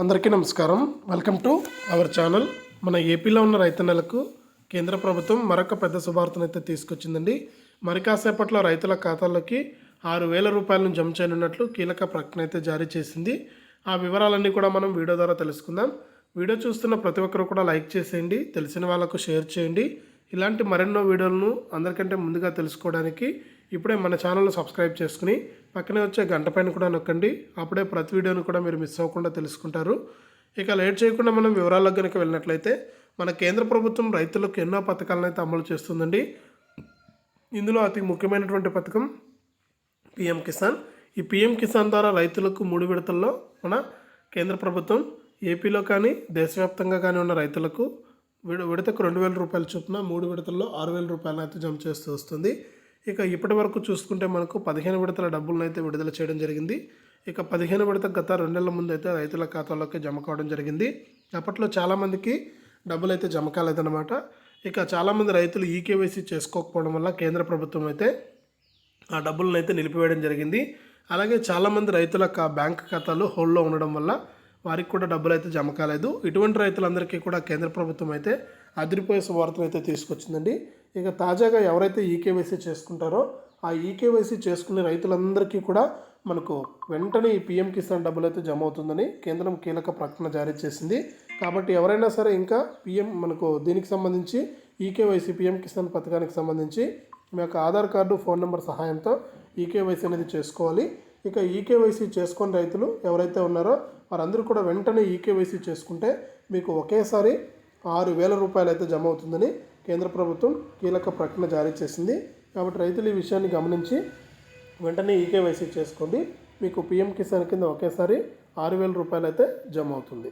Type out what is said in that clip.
అందరికీ నమస్కారం. Welcome to our channel మన ఏపీలో ఉన్న రైతన్నలకు కేంద్ర ప్రభుత్వం మరొక పెద్ద శుభార్తనైతే తీసుకొచ్చిందండి. మరి కాసేపట్లో రైతుల ఖాతాల్లోకి ఆరు వేల రూపాయలను జమ చేయనున్నట్లు కీలక ప్రకటన అయితే జారీ చేసింది. ఆ వివరాలన్నీ కూడా మనం వీడియో ద్వారా తెలుసుకుందాం. వీడియో చూస్తున్న ప్రతి ఒక్కరు కూడా లైక్ చేసేయండి. తెలిసిన వాళ్ళకు షేర్ చేయండి. ఇలాంటి మరెన్నో వీడియోలను అందరికంటే ముందుగా తెలుసుకోవడానికి ఇప్పుడే మన ఛానల్ని సబ్స్క్రైబ్ చేసుకుని పక్కనే వచ్చే గంట పైన కూడా నొక్కండి. అప్పుడే ప్రతి వీడియోను కూడా మీరు మిస్ అవ్వకుండా తెలుసుకుంటారు. ఇక లేట్ చేయకుండా మనం వివరాల్లోకి కనుక వెళ్ళినట్లయితే మన కేంద్ర ప్రభుత్వం రైతులకు ఎన్నో పథకాలను అయితే అమలు చేస్తుందండి. ఇందులో అతి ముఖ్యమైనటువంటి పథకం పిఎం కిసాన్. ఈ పిఎం కిసాన్ ద్వారా రైతులకు మూడు విడతల్లో మన కేంద్ర ప్రభుత్వం ఏపీలో కానీ దేశవ్యాప్తంగా కానీ ఉన్న రైతులకు విడ విడతకు రెండు వేల రూపాయల చొప్పున మూడు విడతల్లో ఆరు వేల రూపాయలను అయితే జమ చేస్తూ వస్తుంది. ఇక ఇప్పటి వరకు చూసుకుంటే మనకు పదిహేను విడతల డబ్బులను అయితే విడుదల చేయడం జరిగింది. ఇక పదిహేను విడత గత రెండు నెలల ముందు అయితే రైతుల ఖాతాలోకి జమ కావడం జరిగింది. అప్పట్లో చాలామందికి డబ్బులు అయితే జమ కాలేదన్నమాట. ఇక చాలామంది రైతులు ఈకేవైసీ చేసుకోకపోవడం వల్ల కేంద్ర ప్రభుత్వం అయితే ఆ డబ్బులను అయితే నిలిపివేయడం జరిగింది. అలాగే చాలామంది రైతుల కా- బ్యాంక్ ఖాతాలు హోల్డ్లో ఉండడం వల్ల వారికి కూడా డబ్బులు అయితే జమ కాలేదు. ఇటువంటి రైతులందరికీ కూడా కేంద్ర ప్రభుత్వం అయితే అదిరిపోయే శువార్తను అయితే తీసుకొచ్చిందండి. ఇక తాజాగా ఎవరైతే ఈకేవైసీ చేసుకుంటారో ఆ ఈకేవైసీ చేసుకునే రైతులందరికీ కూడా మనకు వెంటనే ఈ పిఎం కిసాన్ డబ్బులు అయితే జమ అవుతుందని కేంద్రం కీలక ప్రకటన జారీ చేసింది. కాబట్టి ఎవరైనా సరే ఇంకా పిఎం మనకు దీనికి సంబంధించి ఈకేవైసీ పిఎం కిసాన్ పథకానికి సంబంధించి మీ యొక్క ఆధార్ కార్డు ఫోన్ నెంబర్ సహాయంతో ఈకేవైసీ అనేది చేసుకోవాలి. ఇక ఈకేవైసీ చేసుకొని రైతులు ఎవరైతే ఉన్నారో వారందరూ కూడా వెంటనే ఈకేవైసీ చేసుకుంటే మీకు ఒకేసారి ఆరు వేల రూపాయలు అయితే జమ అవుతుందని కేంద్ర ప్రభుత్వం కీలక ప్రకటన జారీ చేసింది. కాబట్టి రైతులు ఈ విషయాన్ని గమనించి వెంటనే ఈకేవైసీ చేసుకోండి. మీకు పిఎం కిసాన్ కింద ఒకేసారి ఆరు వేల రూపాయలు అయితే జమ అవుతుంది